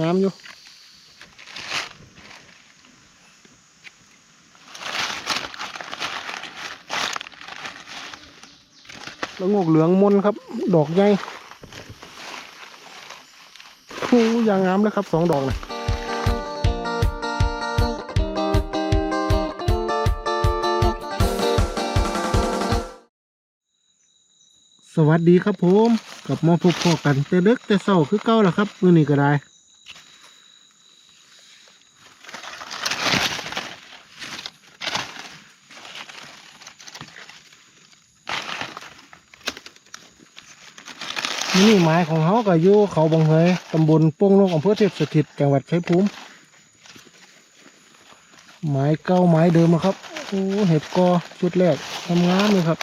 งามอยู่แล้วงอกเหลืองมนครับ ดอกใหญ่โอ้ยางงามเลยครับสองดอกเลยสวัสดีครับผมกลับมาพบพอกันแต่เด็กแต่เศร้าคือเก่าแล้วครับ มือนี้ก็ได้ นี่หมายของเขาก็อยู่เขาบางเฮยตำบลโป่งนกอำเภอเทพสถิตจังหวัดชัยภูมิหมายเก่าหมายเดิมอะครับโอ้เห็ดกอชุดแรกทำงามเลยครับ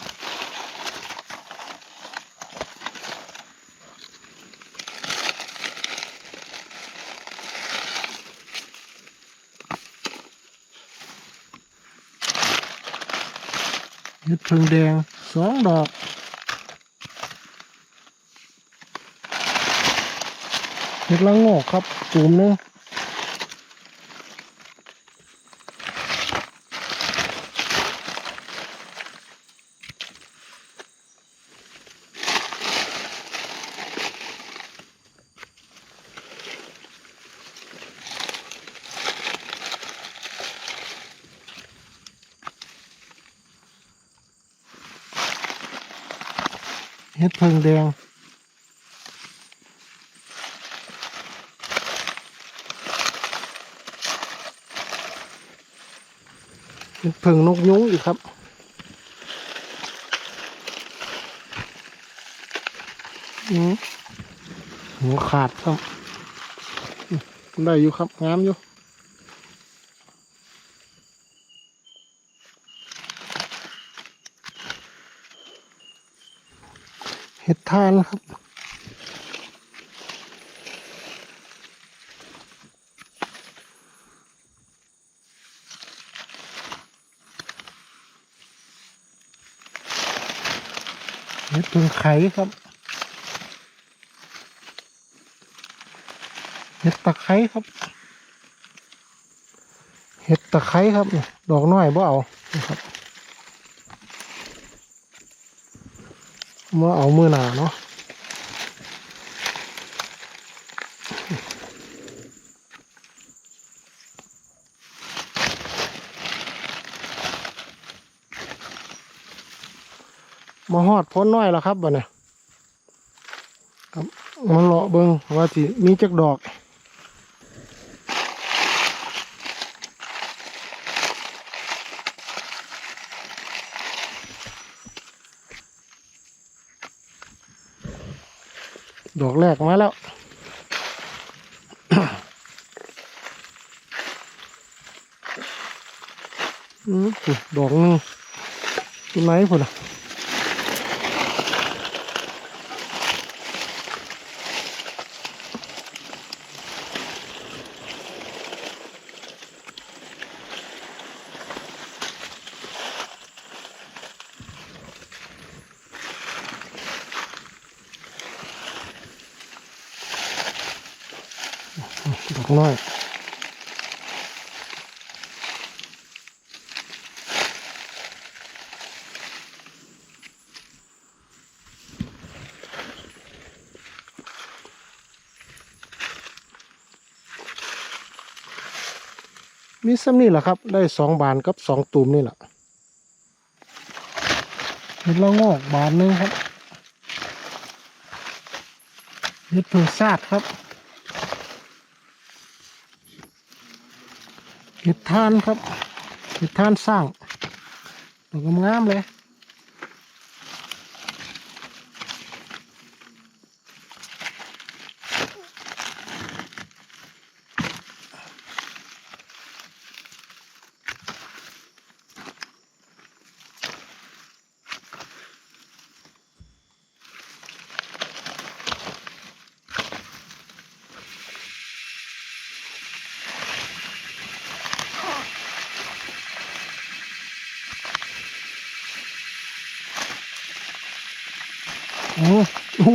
เห็ดเพิงแดงสองดอก เห็ดละงอกครับจุ่มนึงเห็ดเพิงแดง เป็นเพิงนกยุ้งอีกครับอืมหัวขาดครับได้อยู่ครับงามอยู่เห็ดทานครับ เห็ดเป็นไข่ครับเห็ดตะไคร้ครับ เห็ดตะไคร้ครับ ดอกน้อยบ่เอานะครับเมื่อเอามือหนาเนาะ มาหอดพ้นน้อยแล้วครับบ่เนี่ยครับมาเลาะเบิงว่าสิมีจักดอกดอกแรกมาแล้วอืมดอกนึงตัวไหนพุ่นอะ มีซ้ำนี่แหละครับ ได้สองบานกับสองตุ่มนี่แหละเห็ดละงอกบานหนึงครับเห็ดเพิ่งซาดครับเห็ดทานครับเห็ดทานสร้างดอกงามๆเลย โอ้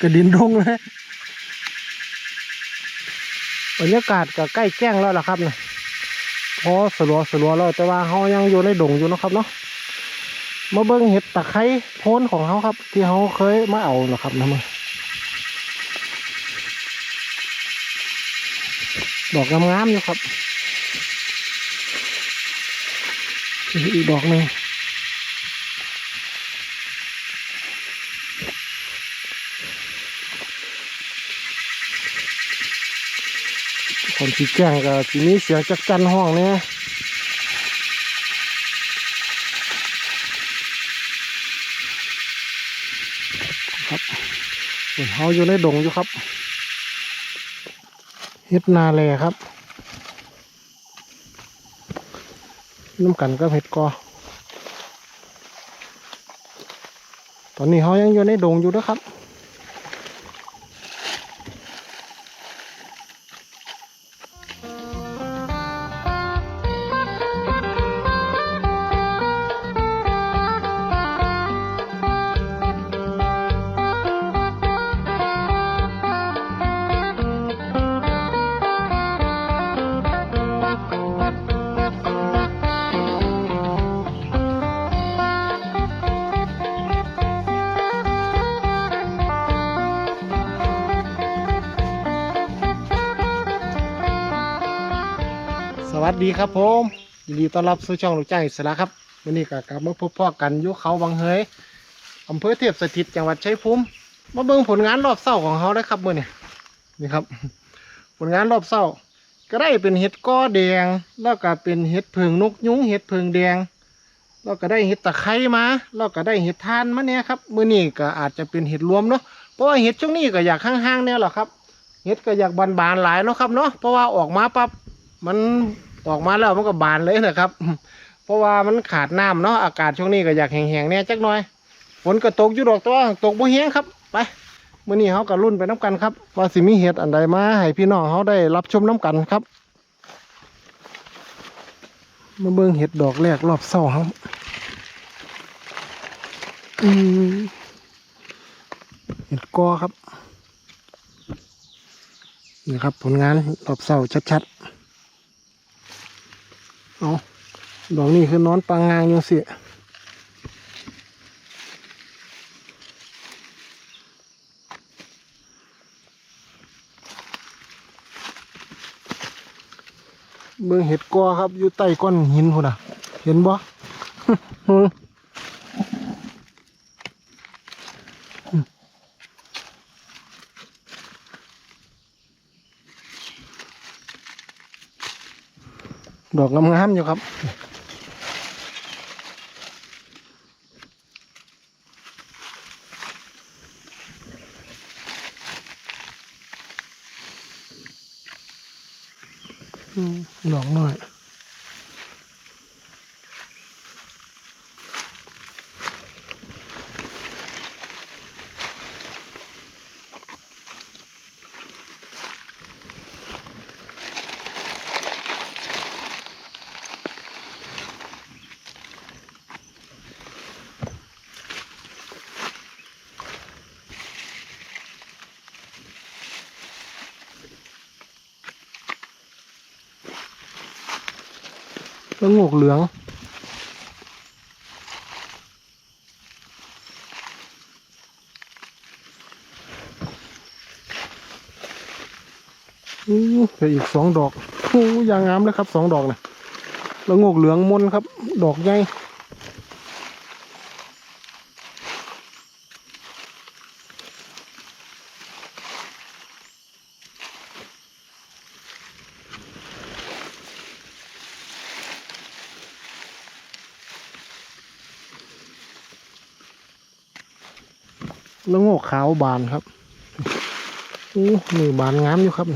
กระดินดงเลยบรรยากาศก็ใกล้แจ้งแล้วล่ะครับเนี่ยพอสลัวสลัวแล้วแต่ว่าเขายังอยู่ในดงอยู่นะครับเนาะมาเบิ้งเห็ดตะไคร้โพนของเขาครับ ที่เขาเคยมาเอาเนาะครับนะมึงดอกงามๆอยู่ครับอีกดอกหนึ่ง คนที่แจ้งก็ทีนี้เสียงจักจันห้องเนี่ยครับเขาอยู่ในดงอยู่ครับเฮ็ดนาแลครับน้ำกันก็เห็ดกอตอนนี้เขายังอยู่ในดงอยู่นะครับ ดีครับผมยินดีต้อนรับสู่ช่องลูกจ้างอิสระครับวันนี้ก็กลับมาพบพ่อกันยุเขาบางเฮยอำเภอเทพสถิตจังหวัดชัยภูมิมาเบิ่งผลงานรอบเศร้าของเขาได้ครับมื่อนี้นี่ครับ ผลงานรอบเศร้า ก็ได้เป็นเห็ดก้อแดง แล้วก็เป็นเห็ดเพิงนกยุงเห็ดเพิงแดงแล้วก็ได้เห็ดตะไคร้มาแล้วก็ได้เห็ดทานมาเนี่ยครับมื่อนี้ก็อาจจะเป็นเห็ดรวมเนาะเพราะว่าเห็ดช่วงนี้ก็อยากห่างๆเนี่ยหละครับเห็ดก็อยากบานๆหลายเนาะครับเนาะเพราะว่าออกมาปั๊บมัน ออกมาแล้วมันก็บานเลยนะครับ เพราะว่ามันขาดน้ำเนาะอากาศช่วงนี้ก็อยากแห้งๆเนี่ยจักหน่อยฝนก็ตกอยู่ดอกตัวตกบ่แห้งครับไปมื้อนี้เขาก็รุ่นไปน้ำกันครับ ว่าสิมีเห็ดอันใดมาให้พี่น้องเขาได้รับชมน้ำกันครับมาเบิ่งเห็ดดอกแรกรอบเศร้าครับอืมเห็ดกอครับนี่ครับผลงานรอบเสาชัดๆ เอาดอกนี้คือนอนปางงางยังสิเบื้องเห็ดกอครับ อยู่ใต้ก้อนหินพุ่นอะ เห็นบ่ ดอกงามๆอยู่ครับ ล้วงกเหลืองอู้เหลืออีกสองดอกอู้ยางงามเลยครับสองดอกนะแล้วงกเหลืองมนครับ ดอกใหญ่ ขาวบานครับอู้มือบานงามอยู่ครับ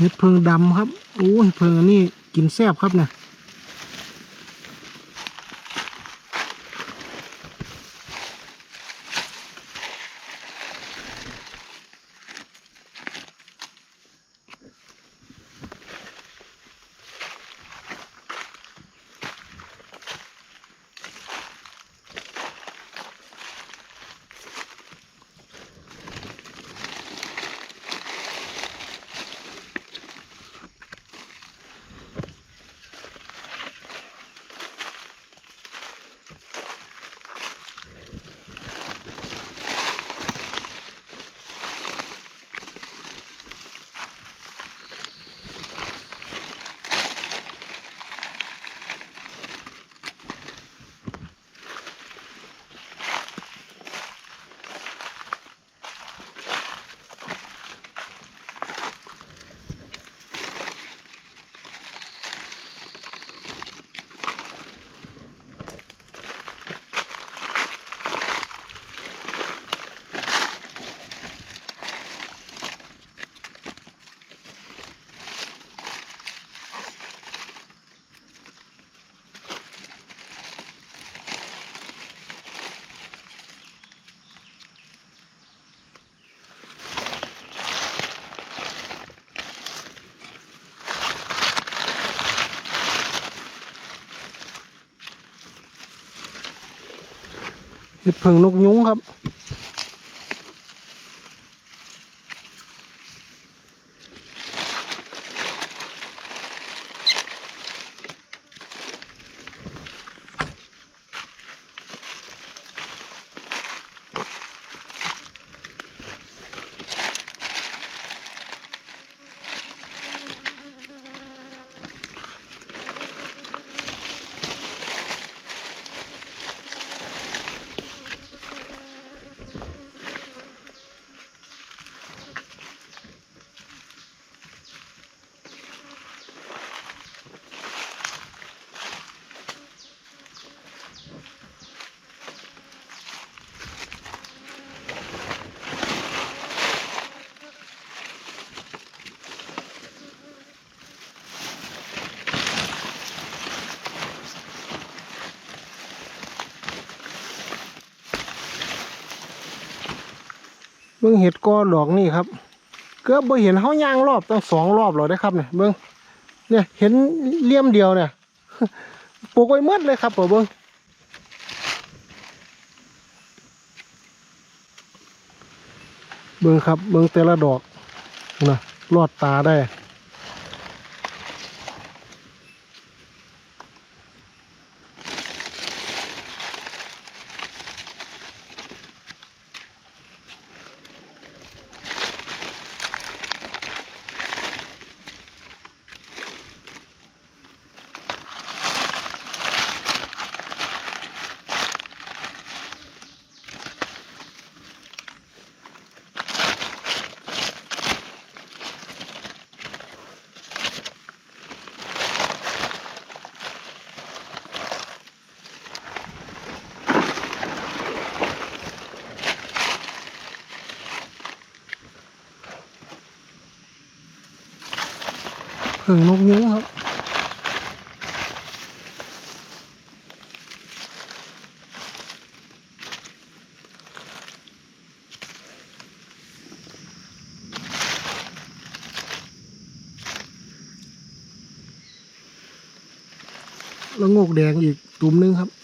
เห็ดเพิงดำครับโอ้เห็ดเพิงอันนี้กินแซ่บครับเนี่ย เห็ดเพิงนกยุงครับ เบิ่งเห็ดกอดอกนี่ครับ เกือบบ่เห็นเฮาย่างรอบตั้งสองรอบแล้วได้ครับเนี่ยเบิ่งเนี่ยเห็นเลี่ยมเดียวเนี่ยปลูกไว้หมดเลยครับผมเบิ่งเบิ่งครับเบิ่งแต่ละดอกนะรอดตาได้ เพิ่งนกยุงครับแล้วงกแดงอีกตุ่มนึงครับ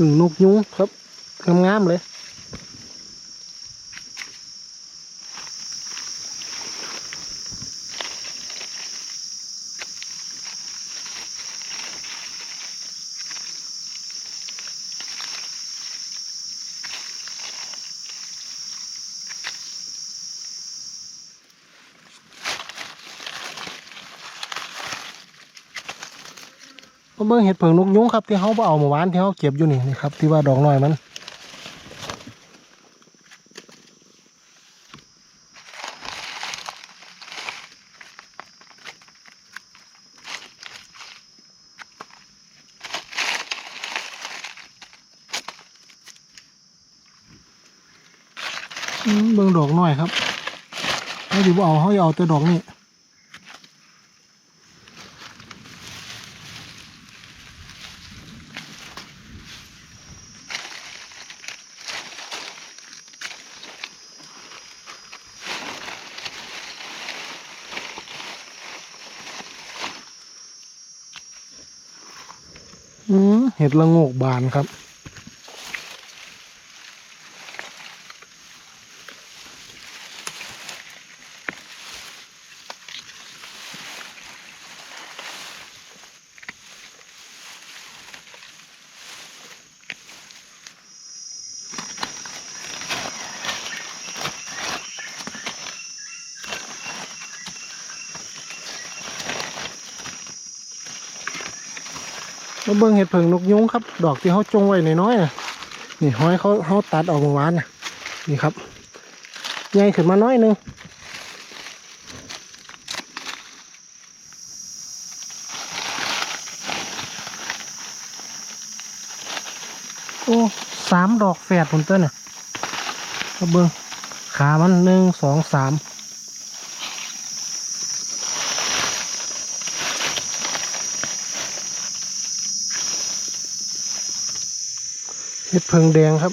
อึ่งนกยุงครับงามๆเลย เบิ้งเห็ดเผิงนกยุงครับที่เขาเอาเมื่อวานที่เขาเก็บอยู่นี่นะครับ ที่ว่าดอกน้อยมันเบิ้งดอกน้อยครับให้ดูว่าเอาเขาเอาแต่ดอกนี่ เห็ดละโงกบานครับ มาเบิ่งเห็ดเผิงนกยุงครับ ดอกที่เขาจงไว้น้อยนะนี่ห้อยเขาเขาตัดออกเมื่อวานนะนี่ครับใหญ่ขึ้นมาน้อยนึงโอ้สามดอกแฝดผมเต้นน่ะมาเบิ่งขามันหนึ่งสองสาม เห็ดเพิงแดงครับ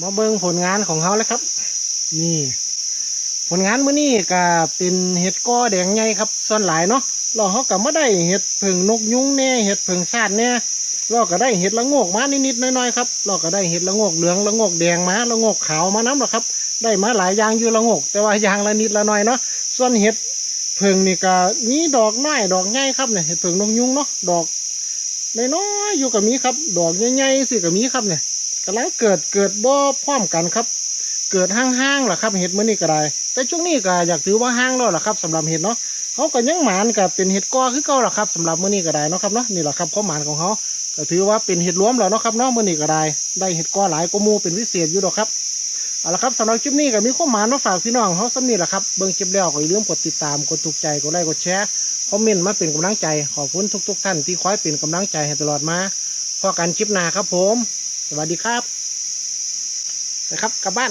มาเบิ่งผลงานของเขาแล้วครับ นี่ ผลงานเมื้อนี้ก็เป็นเห็ดก้อแดงใหญ่ครับส่วนหลายเนาะเราเขาก็มาได้เห็ดเพิงนกยุ้งแน่เห็ดเพิงชาติแน่เราก็ได้เห็ดละโงกมานิดๆน้อยๆครับเราก็ได้เห็ดละโงกเหลืองละโงกแดงมาละโงกขาวมาน้ำหรอครับ ได้มาหลายอย่างอยู่ละโงกแต่ว่าอย่างละนิดละหน่อยเนาะส่วนเห็ด เพิงนี่ก็มีดอกน้อยดอกใหญ่ครับเนี่ยเห็ดเพิงนกยุงเนาะดอกน้อยๆอยู่กับมีครับ ดอกใหญ่ๆสิกับมีครับเนี่ยกำลังเกิดเกิดบ่พร้อมกันครับ เกิดห้างๆล่ะครับเห็ดมื้อนี้ก็ได้ แต่ช่วงนี้ก็อยากถือว่าห้างแล้วล่ะครับสำหรับเห็ดเนาะเขาก็ยังหมานกับเป็นเห็ดกอคือเก่าล่ะครับสำหรับมื้อนี้ก็ได้เนาะครับเนาะนี่แหละครับข้อหมานของเขาก็ถือว่าเป็นเห็ดรวมแล้วเนาะครับเนาะมื้อนี้ก็ได้ ได้เห็ดกอหลายกว่าหมู่เป็นพิเศษอยู่ดอกครับ เอาละครับสำหรับคลิปนี้ก็มีข้อหมานมาฝากพี่น้องเขาสำนีแหละครับเบิ้งคลิปแล้วก็อย่าลืมกดติดตามกดถูกใจกดไลค์กดแชร์คอมเมนต์มาเป็นกำลังใจขอบคุณทุก ๆ ท่านที่คอยเป็นกำลังใจให้ตลอดมาพอกันคลิปหน้าครับผม สวัสดีครับนะครับกลับบ้าน